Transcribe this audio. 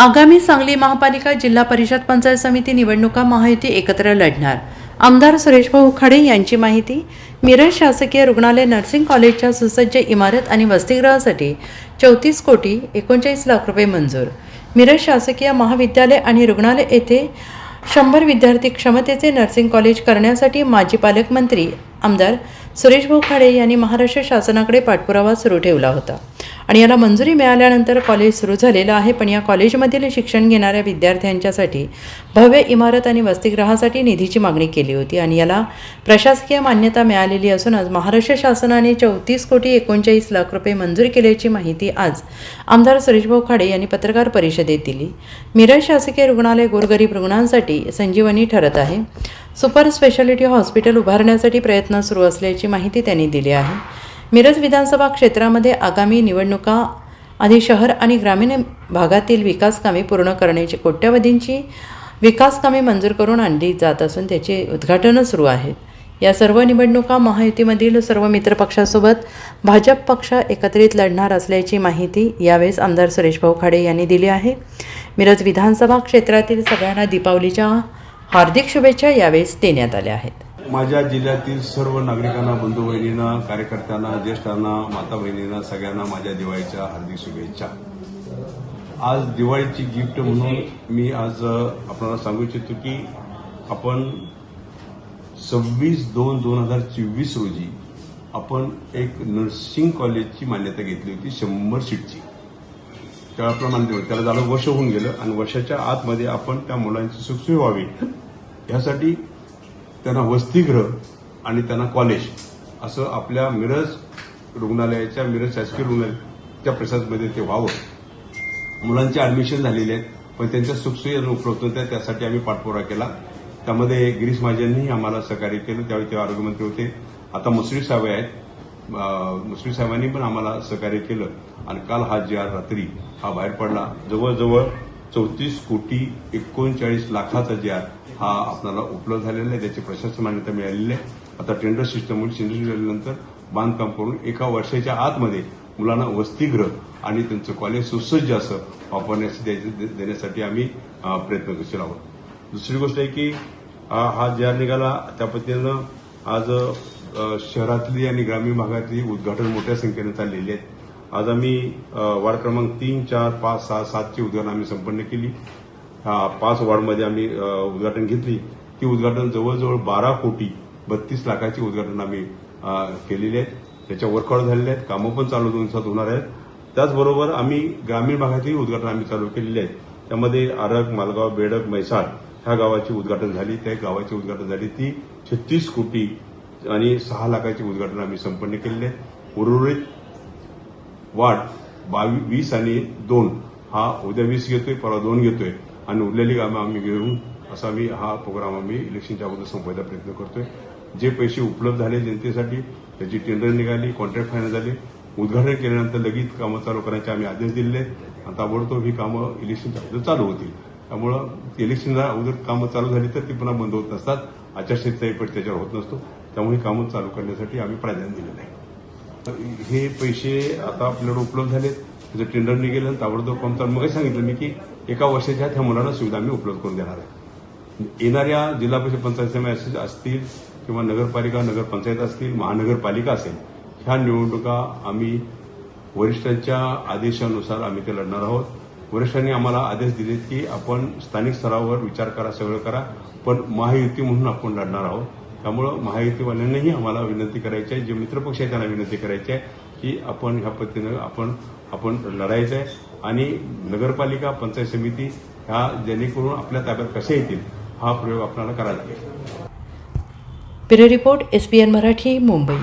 आगामी सांगली महापालिका जिल्हा परिषद पंचायत समिती निवडणुका महायुती एकत्र लढणार. आमदार सुरेश भाऊ खाडे यांची माहिती मिरज शासकीय रुग्णालय नर्सिंग कॉलेजच्या सुसज्ज इमारत आणि वसतिगृहासाठी चौतीस कोटी एकोणचाळीस लाख रुपये मंजूर. मिरज शासकीय महाविद्यालय आणि रुग्णालय येथे शंभर विद्यार्थी क्षमतेचे नर्सिंग कॉलेज करण्यासाठी माजी पालकमंत्री आमदार सुरेश भाऊ खाडे यांनी महाराष्ट्र शासनाकडे पाठपुरावा सुरू ठेवला होता. आणि याला मंजुरी मिळाल्यानंतर कॉलेज सुरू झालेलं आहे. पण या कॉलेजमधील शिक्षण घेणाऱ्या विद्यार्थ्यांच्यासाठी भव्य इमारत आणि वसतिगृहासाठी निधीची मागणी केली होती. आणि याला प्रशासकीय मान्यता मिळालेली असून आज महाराष्ट्र शासनाने चौतीस कोटी एकोणचाळीस लाख रुपये मंजूर केल्याची माहिती आज आमदार सुरेशभाऊ खाडे यांनी पत्रकार परिषदेत दिली. मिरज शासकीय रुग्णालय गोरगरीब रुग्णांसाठी संजीवनी ठरत आहे. सुपर स्पेशालिटी हॉस्पिटल उभारण्यासाठी प्रयत्न सुरू असल्याची माहिती त्यांनी दिली आहे. मिरज विधानसभा क्षेत्रामध्ये आगामी निवडणुका आधी शहर आणि ग्रामीण भागातील विकास कामे पूर्ण करण्याची कोट्यवधींची विकास कामे मंजूर करून आणली जात असून त्याचे उद्घाटनं सुरू आहेत. या सर्व निवडणुका महायुतीमधील सर्व मित्रपक्षासोबत भाजप पक्ष एकत्रित लढणार असल्याची माहिती यावेळेस आमदार सुरेशभाऊ खाडे यांनी दिली आहे. मिरज विधानसभा क्षेत्रातील सगळ्यांना दीपावलीच्या हार्दिक शुभेच्छा यावेळेस देण्यात आल्या आहेत. माझ्या जिल्ह्यातील सर्व नागरिकांना बंधू बहिणींना कार्यकर्त्यांना ज्येष्ठांना माता बहिणींना सगळ्यांना माझ्या दिवाळीच्या हार्दिक शुभेच्छा. आज दिवाळीची गिफ्ट म्हणून मी आज आपल्याला सांगू इच्छितो की आपण सव्वीस दोन दोन हजार चोवीस रोजी आपण एक नर्सिंग कॉलेजची मान्यता घेतली होती शंभर सीटची त्याला त्याला झालं वर्ष होऊन गेलं आणि वर्षाच्या आतमध्ये आपण त्या मुलांची सुखसोय व्हावी. यासाठी त्यांना वसतिगृह आणि त्यांना कॉलेज असं आपल्या मिरज रुग्णालयाच्या मिरज शासकीय रुग्णालयाच्या प्रशासनामध्ये ते व्हावं. मुलांचे ऍडमिशन झालेले आहेत पण त्यांच्या सुखसोयी उपलब्ध होत्या त्यासाठी आम्ही पाठपुरा केला. त्यामध्ये गिरीश महाजनही आम्हाला सहकार्य केलं त्यावेळी ते आरोग्यमंत्री होते. आता मुश्रीफ साहेब आहेत. अं, मुश्रीफ साहेबांनी पण आम्हाला सहकार्य केलं. आणि काल हा जी आर रात्री हा बाहेर पडला. जवळजवळ चौतीस कोटी एकोणचाळीस लाखाचा जे हा आपल्याला उपलब्ध झालेला आहे त्याची प्रशासन मान्यता मिळालेली आहे. आता टेंडर सिस्टममुळे टेंडर झाल्यानंतर बांधकाम करून एका वर्षाच्या आतमध्ये मुलांना वसतिगृह आणि त्यांचं कॉलेज सुसज्ज असं वापरण्यास द्यायचं- देण्यासाठी आम्ही प्रयत्न करशील आहोत. दुसरी गोष्ट आहे की हा ज्या निघाला त्या पद्धतीनं आज शहरातली आणि ग्रामीण भागातली उद्घाटन मोठ्या संख्येनं चाललेली आहेत. आज आम्ही वार्ड क्रमांक तीन चार पाच सहा सातची उद्घाटन आम्ही संपन्न केली. हा पाच वॉर्डमध्ये आम्ही उद्घाटन घेतली. ती उद्घाटन जवळजवळ बारा कोटी बत्तीस लाखाची उद्घाटन आम्ही केलेली आहेत. त्याच्या वर्कआउट झालेले आहेत. कामं पण चालू दोन दिवसात होणार आहेत. त्याचबरोबर आम्ही ग्रामीण भागातही उद्घाटन आम्ही चालू केलेली आहेत. त्यामध्ये आरग मालगाव बेडक म्हैसाळ ह्या गावाची उद्घाटन झाली. त्या गावाची उद्घाटन झाली ती छत्तीस कोटी आणि सहा लाखाची उद्घाटन आम्ही संपन्न केलेली आहेत. उर्वरित वाढ बावीस वीस आणि दोन. हा उद्या वीस घेतोय परवा दोन घेतोय. आणि उरलेली कामं आम्ही घेऊन असा आम्ही हा प्रोग्राम आम्ही इलेक्शनच्या अगोदर संपवायचा प्रयत्न करतोय. जे पैसे उपलब्ध झाले जनतेसाठी त्याची टेंडर निघाली कॉन्ट्रॅक्ट फायनल झाले. उद्घाटन केल्यानंतर लगेच कामं चालू करण्याचे आम्ही आदेश दिलेले. आहेत आणि ताबडतोब ही कामं इलेक्शनच्या अगोदर चालू होतील. त्यामुळं इलेक्शनला अगोदर कामं चालू झाली तर ती पुन्हा बंद होत नसतात. आचारसंहिता इफेक्ट त्याच्यावर होत नसतो. त्यामुळे कामं चालू करण्यासाठी आम्ही प्राधान्य दिलेलं आहे. हे पैसे आता आपल्याकडे उपलब्ध झालेत. त्याचं टेंडर निघेल आणि ताबडतोब कोणता मग सांगितलं मी की एका वर्षाच्या त्या मुलांना सुविधा आम्ही उपलब्ध करून देणार आहे. येणाऱ्या जिल्हा परिषद पंचायत समिती असतील किंवा नगरपालिका नगरपंचायत असतील महानगरपालिका असेल ह्या निवडणुका आम्ही वरिष्ठांच्या आदेशानुसार आम्ही ते लढणार आहोत. वरिष्ठांनी आम्हाला आदेश दिलेत की आपण स्थानिक स्तरावर विचार करा सगळं करा पण महायुती म्हणून आपण लढणार आहोत. त्यामुळं महायुतीवाल्यांनाही आम्हाला विनंती करायची आहे जे मित्रपक्ष आहे त्यांना विनंती करायची आहे की आपण ह्या पद्धतीनं आपण आपण लढायचं आहे आणि नगरपालिका पंचायत समिती ह्या जेणेकरून आपल्या ताब्यात कशा येतील हा प्रयोग आपल्याला करायला लागेल. Bureau report S B N Marathi Mumbai.